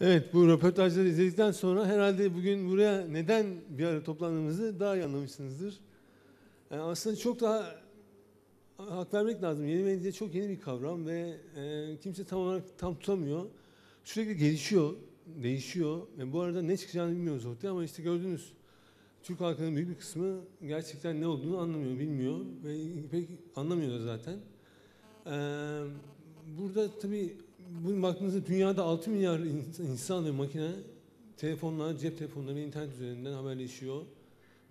Evet bu röportajları izledikten sonra herhalde bugün buraya neden bir araya toplandığımızı daha iyi anlamışsınızdır. Yani aslında çok daha hak vermek lazım. Yeni medya çok yeni bir kavram ve e, kimse tam olarak tam tutamıyor. Sürekli gelişiyor, değişiyor ve bu arada ne çıkacağını bilmiyoruz ortaya ama işte gördünüz. Türk halkının büyük bir kısmı gerçekten ne olduğunu anlamıyor, bilmiyor ve pek anlamıyor da zaten. Ee, burada tabii bugün baktığınızda dünyada 6 milyar insan ve makine telefonlar, cep telefonları internet üzerinden haberleşiyor,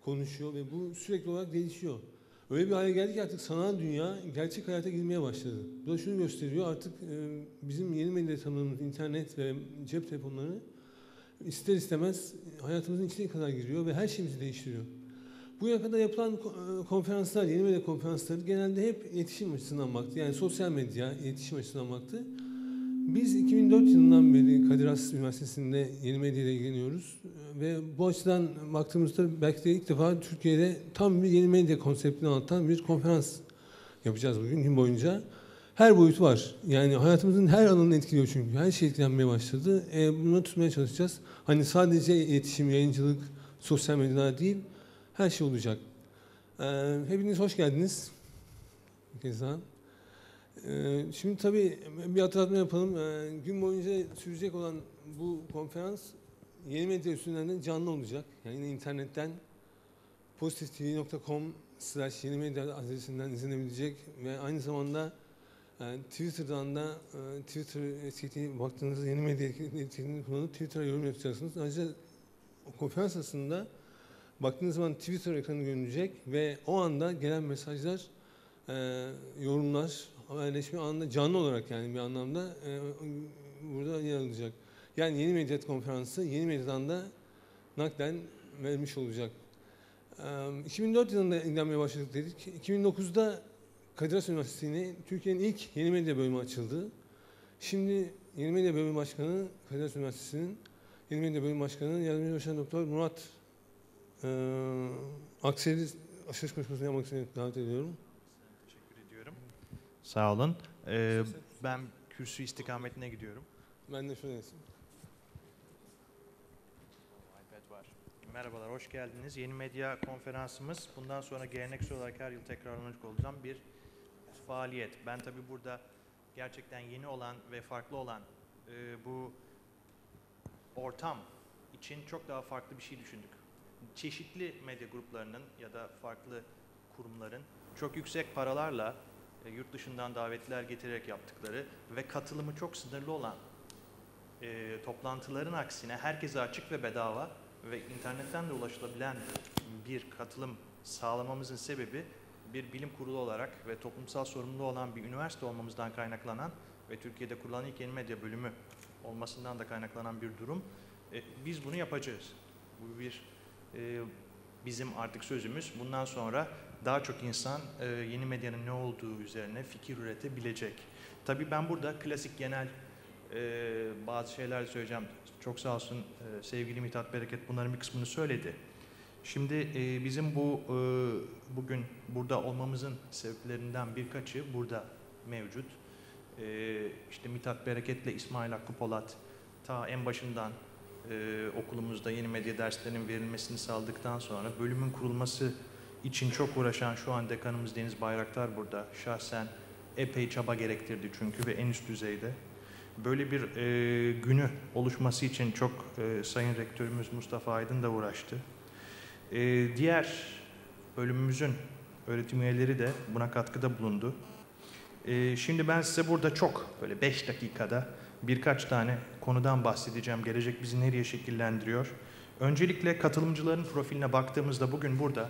konuşuyor ve bu sürekli olarak değişiyor. Öyle bir hale geldi ki artık sanal dünya gerçek hayata girmeye başladı. Bu da şunu gösteriyor artık e, bizim yeni medya tanımımız internet ve cep telefonları ister istemez hayatımızın içine kadar giriyor ve her şeyimizi değiştiriyor. Bugüne kadar yapılan e, konferanslar, yeni medya konferansları genelde hep iletişim açısından baktı. Yani sosyal medya, iletişim açısından baktı. Biz 2004 yılından beri Kadir Has Üniversitesi'nde yeni medya ile ilgileniyoruz. Ve bu açıdan baktığımızda belki de ilk defa Türkiye'de tam bir yeni medya konseptini anlatan bir konferans yapacağız bugün gün boyunca. Her boyutu var. Yani hayatımızın her alanını etkiliyor çünkü. Her şey etkilenmeye başladı. E, bunu tutmaya çalışacağız. Hani sadece iletişim, yayıncılık, sosyal medya değil, her şey olacak. E, hepiniz hoş geldiniz. Bir kez daha. E, şimdi tabii bir hatırlatma yapalım. E, gün boyunca sürecek olan bu konferans yeni medya üstünden de canlı olacak. Yani internetten pozitiftv.com slash yeni medya adresinden izlenebilecek ve aynı zamanda yani Twitter'dan da e, Twitter etiketini baktığınızda yeni medya etiketini kullanıp Twitter'a yorum yapacaksınız. Ayrıca konferans aslında baktığınız zaman Twitter ekranı görünecek ve o anda gelen mesajlar, e, yorumlar, haberleşme anında canlı olarak yani bir anlamda e, burada yer alacak. Yani yeni medyat konferansı yeni medyadan da naklen vermiş olacak. 2004 yılında ilgilenmeye başladık dedik. 2009'da Kadir Has Üniversitesi'ne Türkiye'nin ilk yeni medya bölümü açıldı. Şimdi Yeni Medya Bölümü Başkanı Kadir Has Üniversitesi'nin Yeni Medya Bölümü Başkanı Yardımcı Başkan Doktor Murat e, Aksel'i açılış konuşmasını yapmak için davet ediyorum. Sağ olun. Ee, ben kürsü istikametine gidiyorum. Ben de var. Merhabalar, hoş geldiniz. Yeni medya konferansımız bundan sonra geleneksel olarak her yıl tekrarlanacak olacağım bir faaliyet. Ben tabii burada gerçekten yeni olan ve farklı olan e, bu ortam için çok daha farklı bir şey düşündük. Çeşitli medya gruplarının ya da farklı kurumların çok yüksek paralarla e, yurt dışından davetliler getirerek yaptıkları ve katılımı çok sınırlı olan e, toplantıların aksine herkese açık ve bedava ve internetten de ulaşılabilen bir katılım sağlamamızın sebebi bir bilim kurulu olarak ve toplumsal sorumluluğu olan bir üniversite olmamızdan kaynaklanan ve Türkiye'de kurulan ilk yeni medya bölümü olmasından da kaynaklanan bir durum. E, biz bunu yapacağız. Bu bir e, bizim artık sözümüz. Bundan sonra daha çok insan e, yeni medyanın ne olduğu üzerine fikir üretebilecek. Tabii ben burada klasik genel e, bazı şeyler söyleyeceğim. Çok sağ olsun e, sevgili Mithat Bereket bunların bir kısmını söyledi. Şimdi e, bizim bu e, bugün burada olmamızın sebeplerinden birkaçı burada mevcut. E, işte Mithat Bereket'le İsmail Hakkı Polat ta en başından e, okulumuzda yeni medya derslerinin verilmesini sağladıktan sonra bölümün kurulması için çok uğraşan şu an dekanımız Deniz Bayraktar burada. Şahsen epey çaba gerektirdi çünkü ve en üst düzeyde. Böyle bir e, günü oluşması için çok e, Sayın Rektörümüz Mustafa Aydın da uğraştı. E, diğer bölümümüzün öğretim üyeleri de buna katkıda bulundu. E, şimdi ben size burada çok böyle 5 dakikada birkaç tane konudan bahsedeceğim. Gelecek bizi nereye şekillendiriyor? Öncelikle katılımcıların profiline baktığımızda bugün burada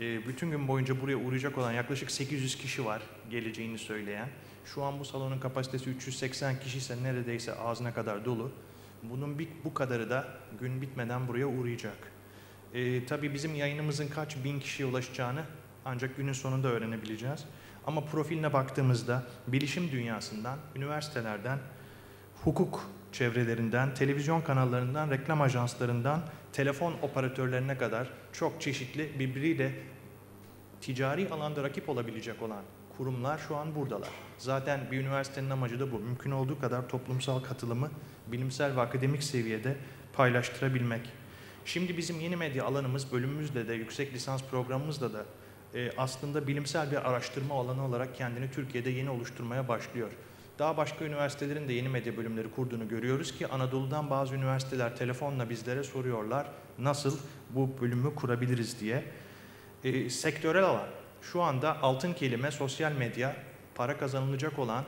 e, bütün gün boyunca buraya uğrayacak olan yaklaşık 800 kişi var geleceğini söyleyen. Şu an bu salonun kapasitesi 380 kişi ise neredeyse ağzına kadar dolu. Bunun bir, bu kadarı da gün bitmeden buraya uğrayacak. E, tabii bizim yayınımızın kaç bin kişiye ulaşacağını ancak günün sonunda öğrenebileceğiz. Ama profiline baktığımızda bilişim dünyasından, üniversitelerden, hukuk çevrelerinden, televizyon kanallarından, reklam ajanslarından, telefon operatörlerine kadar çok çeşitli birbiriyle ticari alanda rakip olabilecek olan kurumlar şu an buradalar. Zaten bir üniversitenin amacı da bu. Mümkün olduğu kadar toplumsal katılımı bilimsel ve akademik seviyede paylaştırabilmek. Şimdi bizim yeni medya alanımız bölümümüzle de yüksek lisans programımızla da e, aslında bilimsel bir araştırma alanı olarak kendini Türkiye'de yeni oluşturmaya başlıyor. Daha başka üniversitelerin de yeni medya bölümleri kurduğunu görüyoruz ki Anadolu'dan bazı üniversiteler telefonla bizlere soruyorlar nasıl bu bölümü kurabiliriz diye. E, sektörel alan şu anda altın kelime sosyal medya para kazanılacak olan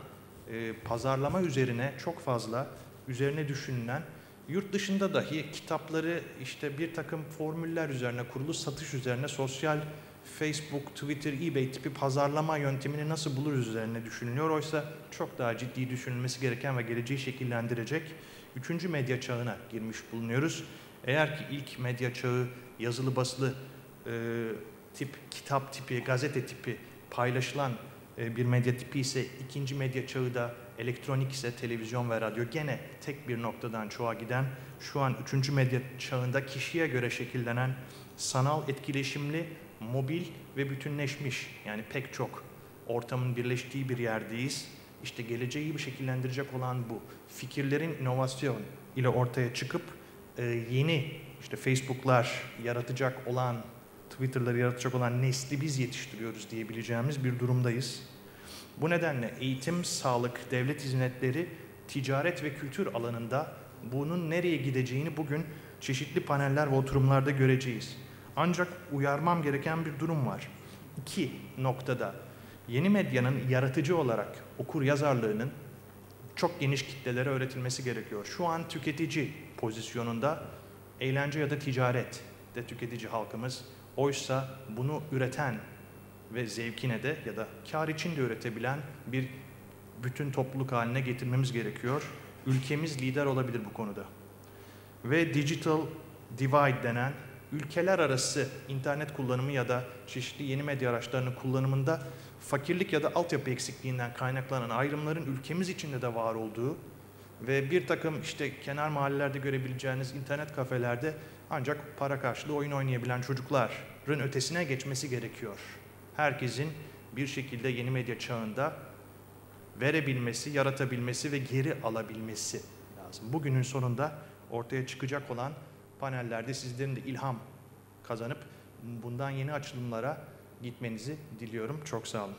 e, pazarlama üzerine çok fazla üzerine düşünülen yurt dışında dahi kitapları işte bir takım formüller üzerine kurulu satış üzerine sosyal Facebook, Twitter, eBay tipi pazarlama yöntemini nasıl buluruz üzerine düşünülüyor. Oysa çok daha ciddi düşünülmesi gereken ve geleceği şekillendirecek üçüncü medya çağına girmiş bulunuyoruz. Eğer ki ilk medya çağı yazılı basılı e, tip, kitap tipi, gazete tipi paylaşılan e, bir medya tipi ise ikinci medya çağı da elektronik ise televizyon ve radyo gene tek bir noktadan çoğa giden şu an üçüncü medya çağında kişiye göre şekillenen sanal etkileşimli mobil ve bütünleşmiş yani pek çok ortamın birleştiği bir yerdeyiz. İşte geleceği bir şekillendirecek olan bu fikirlerin inovasyon ile ortaya çıkıp e, yeni işte Facebook'lar yaratacak olan, Twitter'ları yaratacak olan nesli biz yetiştiriyoruz diyebileceğimiz bir durumdayız. Bu nedenle eğitim, sağlık, devlet hizmetleri, ticaret ve kültür alanında bunun nereye gideceğini bugün çeşitli paneller ve oturumlarda göreceğiz. Ancak uyarmam gereken bir durum var. İki noktada yeni medyanın yaratıcı olarak okur yazarlığının çok geniş kitlelere öğretilmesi gerekiyor. Şu an tüketici pozisyonunda eğlence ya da ticaret de tüketici halkımız. Oysa bunu üreten ve zevkine de ya da kar için de üretebilen bir bütün topluluk haline getirmemiz gerekiyor. Ülkemiz lider olabilir bu konuda. Ve digital divide denen ülkeler arası internet kullanımı ya da çeşitli yeni medya araçlarının kullanımında fakirlik ya da altyapı eksikliğinden kaynaklanan ayrımların ülkemiz içinde de var olduğu ve bir takım işte kenar mahallelerde görebileceğiniz internet kafelerde ancak para karşılığı oyun oynayabilen çocukların ötesine geçmesi gerekiyor. Herkesin bir şekilde yeni medya çağında verebilmesi, yaratabilmesi ve geri alabilmesi lazım. Bugünün sonunda ortaya çıkacak olan panellerde sizlerin de ilham kazanıp bundan yeni açılımlara gitmenizi diliyorum. Çok sağ olun.